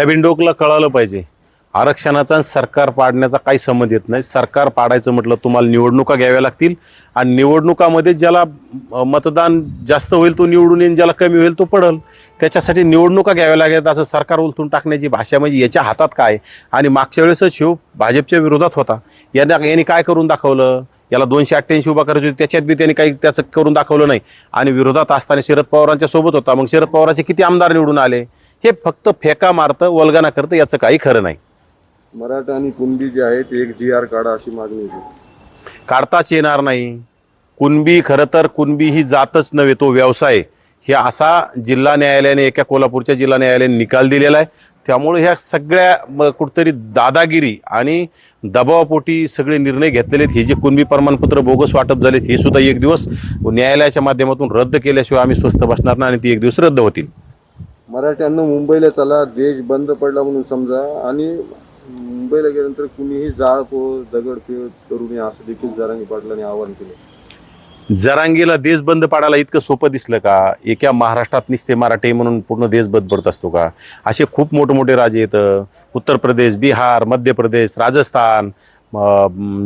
ह्या बिंडोकला कळालं पाहिजे. आरक्षणाचा आणि सरकार पाडण्याचा काही संबंध येत नाही. सरकार पाडायचं म्हटलं तुम्हाला निवडणुका घ्याव्या लागतील. आणि निवडणुकामध्ये ज्याला मतदान जास्त होईल तो निवडून येईल ज्याला कमी होईल तो पडल. त्याच्यासाठी निवडणुका घ्याव्या लागेल असं सरकार उलथून टाकण्याची भाषा म्हणजे याच्या हातात काय? आणि मागच्या वेळेसच शिव भाजपच्या विरोधात होता. यांना यांनी काय करून दाखवलं? याला दोनशे अठ्ठ्याऐंशी उभा करायची होती. त्याच्यात बी त्यांनी काही त्याचं करून दाखवलं नाही. आणि विरोधात असताना शरद पवारांच्या सोबत होता. मग शरद पवारांचे किती आमदार निवडून आले? हे फक्त फेका मारतं वल्गना करतं याचं काही खरं नाही. मराठा आणि कुणबी जे आहेत एक जी आर काढा अशी मागणी होती काढताच येणार नाही. कुणबी खरं तर कुणबी ही जातच नव्हे तो व्यवसाय. हे असा जिल्हा न्यायालयाने एका कोल्हापूरच्या जिल्हा न्यायालयाने निकाल दिलेला आहे. त्यामुळे ह्या सगळ्या म, कुठतरी दादागिरी आणि दबावापोटी सगळे निर्णय घेतलेले आहेत. हे जे कुणबी प्रमाणपत्र बोगस वाटप झालेत हे सुद्धा एक दिवस न्यायालयाच्या माध्यमातून रद्द केल्याशिवाय आम्ही स्वस्थ बसणार नाही आणि ती एक दिवस रद्द होतील. मराठ्यांना मुंबईला चला देश बंद पडला म्हणून समजा. आणि मुंबईला गेल्यानंतर कुणीही जाळ पो करू नये असं देखील जरांगी पाटलांनी आवाहन केलं. जरांगीला देश बंद पाडायला इतकं सोपं दिसलं का? एका महाराष्ट्रात निसते मराठे म्हणून पूर्ण देश बंद पडत असतो का? असे खूप मोठे मोठे राज्य येतं. उत्तर प्रदेश बिहार मध्य प्रदेश राजस्थान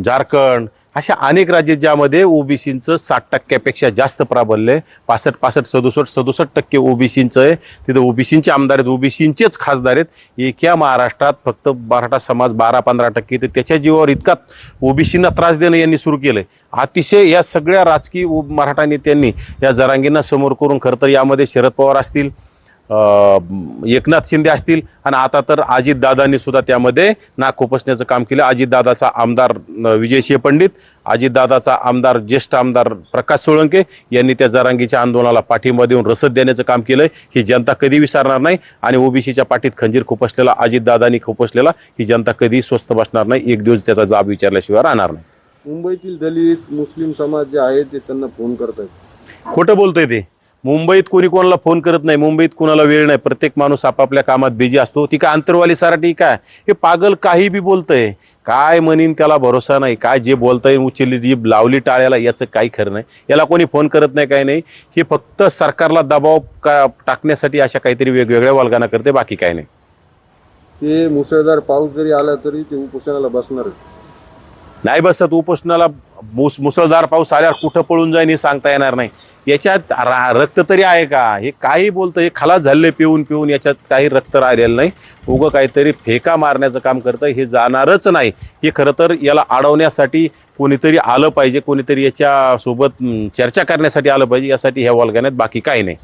झारखंड अशा अनेक राज्य ज्यामध्ये ओबीसींचं साठ टक्क्यापेक्षा जास्त प्राबल्य पासष्ट पासष्ट सदुसष्ट सदुसष्ट टक्के ओबीसींचं आहे. तिथं ओबीसींचे आमदार आहेत. ओबीसींचेच खासदार आहेत. एका महाराष्ट्रात फक्त मराठा समाज बारा पंधरा टक्के तर त्याच्या जीवावर इतका ओबीसींना त्रास देणं यांनी सुरू केलं आहे अतिशय या सगळ्या राजकीय उ- मराठा नेत्यांनी या जरांगींना समोर करून खरं तर यामध्ये शरद पवार असतील एकनाथ शिंदे असतील आणि आता तर अजितदादांनी सुद्धा त्यामध्ये नाक खुपसण्याचं काम केलं. अजितदादाचा आमदार विजयसिंह पंडित अजितदादाचा आमदार ज्येष्ठ आमदार प्रकाश सोळंके यांनी त्या जरांगीच्या आंदोलनाला पाठिंबा देऊन रसद देण्याचं काम केलंय. ही जनता कधी विसरणार नाही आणि ओबीसीच्या पाठीत खंजीर खुपसलेला अजितदादांनी खुपसलेला ही जनता कधी स्वस्त बसणार नाही. एक दिवस त्याचा जाब विचारल्याशिवाय राहणार नाही. मुंबईतील दलित मुस्लिम समाज जे आहेत ते त्यांना फोन करतात खोटं बोलतंय ते. मुंबईत कोणी कोणाला फोन करत नाही मुंबईत कोणाला वेळ नाही प्रत्येक माणूस आपापल्या कामात बिझी असतो. ती काय अंतरवाली साराठी काय? हे पागल काही बी बोलतंय. काय म्हणीन त्याला भरोसा नाही. काय जे बोलतंय उचलली जीभ लावली टाळ्याला याचं काही खरं नाही. याला कोणी फोन करत नाही काही नाही. हे फक्त सरकारला दबाव का टाकण्यासाठी अशा काहीतरी वेगवेगळ्या वालगाना करते बाकी काय नाही. ते मुसळधार पाऊस जरी आला तरी ते उपोषणाला बसणार. नाही बसत उपोषणाला मुस मुसळधार पाऊस आल्यावर कुठं पळून जाईन हे सांगता येणार नाही. याच्यात रा- रक्त तरी आहे का? हे काही बोलतं हे खलास झाले पिऊन पिऊन याच्यात काही रक्त राहिलेलं नाही. उगं काहीतरी फेका मारण्याचं काम करतं हे जाणारच नाही. हे खरं तर याला अडवण्यासाठी कोणीतरी आलं पाहिजे कोणीतरी याच्यासोबत चर्चा करण्यासाठी आलं पाहिजे यासाठी ह्या वल्गाण्यात बाकी काही नाही.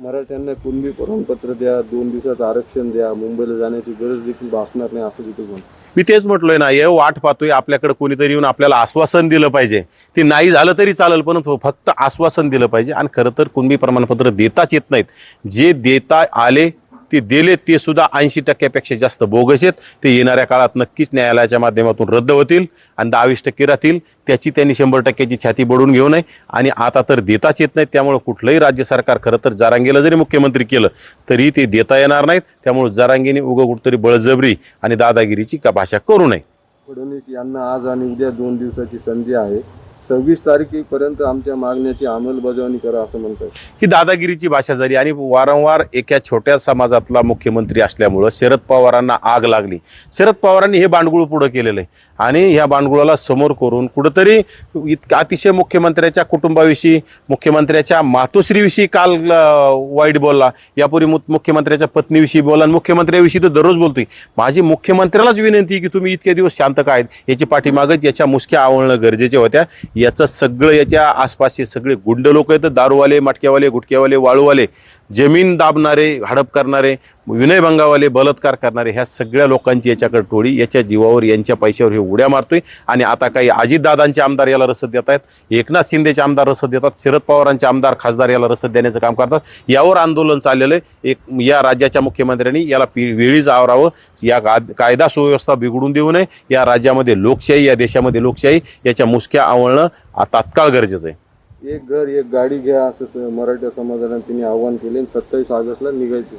मराठ्यांना कुणबी प्रमाणपत्र द्या दोन दिवसाचं आरक्षण द्या मुंबईला जाण्याची गरज देखील भासणार नाही असं तिथे म्हणतो मी तेच म्हटलोय ना हे वाट पाहतोय आपल्याकडे कोणीतरी येऊन आपल्याला आश्वासन दिलं पाहिजे. ते नाही झालं तरी चालेल पण फक्त आश्वासन दिलं पाहिजे. आणि खरं तर कुणबी प्रमाणपत्र देताच येत नाहीत. जे देता आले ते दिले ते सुद्धा ऐंशी टक्क्यापेक्षा जास्त बोगस आहेत. ते येणाऱ्या काळात नक्कीच न्यायालयाच्या माध्यमातून रद्द होतील आणि दहावीस टक्के राहतील. त्याची त्यांनी शंभर टक्क्याची छाती बडून घेऊ नये आणि आता तर देताच येत नाहीत. त्यामुळे कुठलंही राज्य सरकार खरं तर जारांगेला जरी मुख्यमंत्री केलं तरी ते देता येणार नाहीत. त्यामुळे जारांगेने उगं कुठतरी बळजबरी आणि दादागिरीची का भाषा करू नये. फडणवीस यांना आज आणि उद्या दोन दिवसाची संधी आहे. सव्वीस तारखेपर्यंत आमच्या मागण्याची अंमलबजावणी करा असं म्हणतात. ही दादागिरीची भाषा झाली आणि वारंवार एका छोट्या समाजातला मुख्यमंत्री असल्यामुळं शरद पवारांना आग लागली. शरद पवारांनी हे बांडगुळ पुढं केलेलं आहे. आणि ह्या बांडगुळाला समोर करून कुठंतरी इतकं अतिशय मुख्यमंत्र्याच्या कुटुंबाविषयी मुख्यमंत्र्याच्या मातोश्रीविषयी काल अं, वाईट बोलला. यापूर्वी मु- मुख्यमंत्र्याच्या पत्नीविषयी बोलला आणि मुख्यमंत्र्याविषयी तर दररोज बोलतोय. माझी मुख्यमंत्र्यालाच विनंती आहे की तुम्ही इतके दिवस शांत काय आहेत? याची पाठीमागच याच्या मुसक्या आवळणं गरजेच्या होत्या याचं सगळं याच्या आसपासचे सगळे गुंड लोक आहेत दारूवाले मटक्यावाले गुटक्यावाले वाळूवाले. जमीन दाबणारे हडप करणारे विनयभंगावाले बलात्कार करणारे ह्या सगळ्या लोकांची याच्याकडे टोळी याच्या जीवावर यांच्या पैशावर हे उड्या मारतोय. आणि आता काही अजितदादांचे आमदार याला रसद देत आहेत एकनाथ शिंदेचे आमदार रसद देतात शरद पवारांचे आमदार खासदार याला रसद देण्याचं काम करतात. यावर आंदोलन चाललेलं आहे. एक या राज्याच्या मुख्यमंत्र्यांनी याला पी वेळीच आवरावं. या कायद- कायदा सुव्यवस्था बिघडून देऊ नये. या राज्यामध्ये लोकशाही या देशामध्ये लोकशाही याच्या मुसक्या आवळणं तात्काळ गरजेचं आहे. एक घर एक गाडी घ्या असं स- मराठा समाजाने त्यांनी आव्हान केले आणि सत्तावीस ऑगस्टला निघायचे.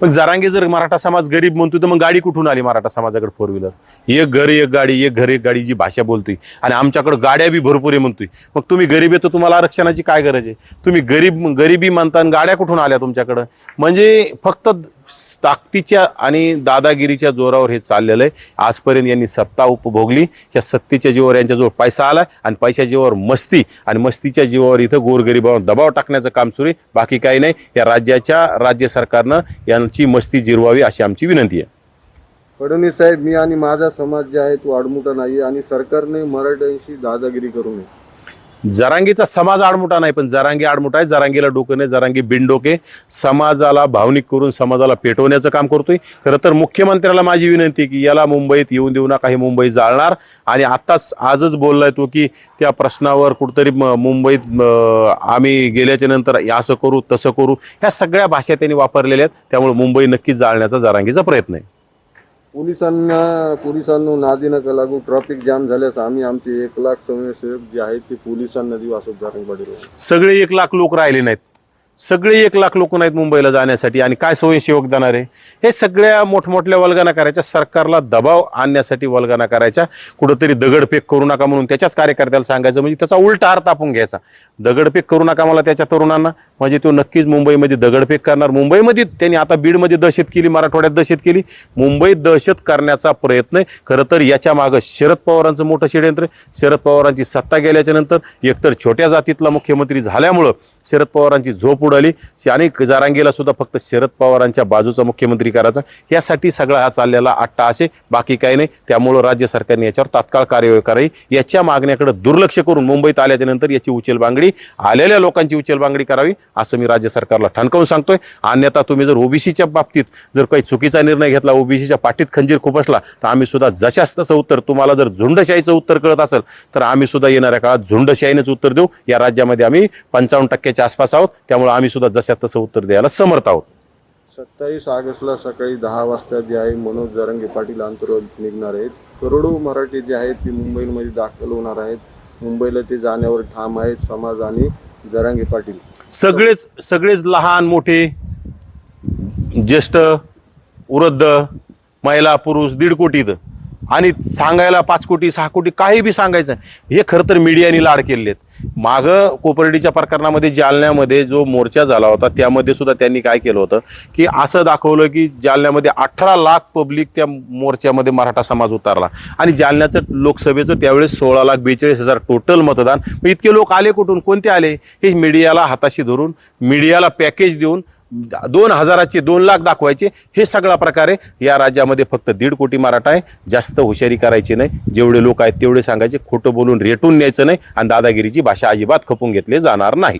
पण जरांगे जर मराठा समाज गरीब म्हणतोय तर मग गाडी कुठून आली मराठा समाजाकडे फोर व्हीलर एक घर एक गाडी एक घर एक गाडी जी भाषा बोलतोय. आणि आमच्याकडे गाड्या बी भरपूर आहे म्हणतोय. मग तुम्ही गरीब आहे तर तुम्हाला आरक्षणाची काय गरज आहे? तुम्ही गरीब गरिबी म्हणता आणि गाड्या कुठून आल्या तुमच्याकडं? म्हणजे फक्त ताकदीच्या आणि दादागिरीच्या जोरावर हे चाललेलं आहे. आजपर्यंत यांनी सत्ता उपभोगली. या सत्तेच्या जीवावर यांच्याजवळ पैसा आला आणि पैशाच्या जीवावर मस्ती आणि मस्तीच्या जीवावर इथं गोरगरिबावर दबाव टाकण्याचं काम सुरू आहे. बाकी काही नाही. या राज्याच्या राज्य सरकारनं यांची मस्ती जिरवावी अशी आमची विनंती आहे. फडणवीस साहेब मी आणि माझा समाज जे आहे तो आडमुठा नाही आणि सरकारने मराठ्यांशी दादागिरी करू नये. जरांगीचा समाज आडमुठा नाही पण जरांगी आडमुठा आहे. जरांगीला डोकं नाही जरांगी बिनडोके समाजाला भावनिक करून समाजाला पेटवण्याचं काम करतोय. खरं तर मुख्यमंत्र्याला माझी विनंती आहे की याला मुंबईत येऊन देऊ नका हे मुंबई जाळणार. आणि आत्ताच आजच बोललाय तो की त्या प्रश्नावर कुठंतरी म- मुंबईत आम्ही गेल्याच्यानंतर असं करू तसं करू. ह्या सगळ्या भाषा त्यांनी वापरलेल्या आहेत. त्यामुळे मुंबई नक्कीच जाळण्याचा जरांगीचा प्रयत्न आहे. पोलिसांना पोलिसांनो नादी नका लागू. ट्रॅफिक जाम झाल्यास आम्ही आमचे एक लाख स्वयंसेवक जे आहेत ते पोलिसांना देऊ असं जारंग सगळे एक लाख लोक राहिले नाहीत. सगळे एक लाख लोक नाहीत मुंबईला जाण्यासाठी आणि काय स्वयंसेवक देणार आहे हे सगळ्या मोठमोठ्या वल्गना करायच्या सरकारला दबाव आणण्यासाठी वल्गना करायच्या. कुठंतरी दगडफेक करू नका म्हणून त्याच्याच कार्यकर्त्याला सांगायचं म्हणजे त्याचा उलटा अर्थ आपण घ्यायचा. दगडफेक करू नका मला त्याच्या तरुणांना. म्हणजे तो नक्कीच मुंबईमध्ये दगडफेक करणार. मुंबईमध्ये त्यांनी आता बीडमध्ये दहशत केली मराठवाड्यात दहशत केली. मुंबईत दहशत करण्याचा प्रयत्न आहे. खरं तर याच्या मागं शरद पवारांचं मोठं षडयंत्र शरद पवारांची सत्ता गेल्याच्यानंतर एकतर छोट्या जातीतला मुख्यमंत्री झाल्यामुळं शरद पवारांची झोप उडाली. अनेक जारांगीला सुद्धा फक्त शरद पवारांच्या बाजूचा मुख्यमंत्री करायचा. यासाठी सगळा हा चाललेला आट्टा असे बाकी काही नाही. त्यामुळं राज्य सरकारने याच्यावर तात्काळ कार्यवाही करावी. याच्या मागण्याकडे दुर्लक्ष करून मुंबईत आल्याच्यानंतर याची उचलबांगडी आलेल्या लोकांची उचलबांगडी करावी असं मी राज्य सरकारला ठणकावून सांगतोय. अन्यथा तुम्ही जर ओबीसीच्या बाबतीत जर काही चुकीचा निर्णय घेतला ओबीसीच्या पाठीत खंजीर खुपसला तर आम्ही सुद्धा जशाच तसं उत्तर तुम्हाला जर झुंडशाहीचं उत्तर कळत असेल तर आम्ही सुद्धा येणाऱ्या काळात झुंडशाहीनेच उत्तर देऊ. या राज्यामध्ये आम्ही पंचावन्न टक्क्याच्या आसपास आहोत. त्यामुळे आम्ही सुद्धा जशा तसं उत्तर द्यायला समर्थ आहोत. सत्तावीस ऑगस्टला सकाळी दहा वाजता जे आहे मनोज जरंगे पाटील आंतरवालीत निघणार आहेत. करोडो मराठी जे आहेत ते मुंबईमध्ये दाखल होणार आहेत. मुंबईला ते जाण्यावर ठाम आहेत समाज आणि जरांगे पाटील. सगळेच सगळेच लहान मोठे ज्येष्ठ वृद्ध महिला पुरुष दीड कोटीत. आणि सांगायला पाच कोटी सहा कोटी काही बी सांगायचं हे खरं तर मीडियाने लाड केलेले आहेत मागं कोपर्डीच्या प्रकरणामध्ये जालन्यामध्ये जो मोर्चा झाला होता त्यामध्ये सुद्धा त्यांनी काय केलं होतं की असं दाखवलं की जालन्यामध्ये अठरा लाख पब्लिक त्या मोर्चामध्ये मराठा समाज उतरला. आणि जालन्याचं लोकसभेचं त्यावेळेस सोळा लाख बेचाळीस हजार टोटल मतदान. मग इतके लोक आले कुठून? कोणते आले? हे मीडियाला हाताशी धरून मीडियाला पॅकेज देऊन दोन हजाराचे दोन लाख दाखवायचे. हे सगळा प्रकारे या राज्यामध्ये फक्त दीड कोटी मराठा आहे. जास्त हुशारी करायची नाही. जेवढे लोक आहेत तेवढे सांगायचे. खोटं बोलून रेटून न्यायचं नाही. आणि दादागिरीची भाषा अजिबात खपून घेतली जाणार नाही.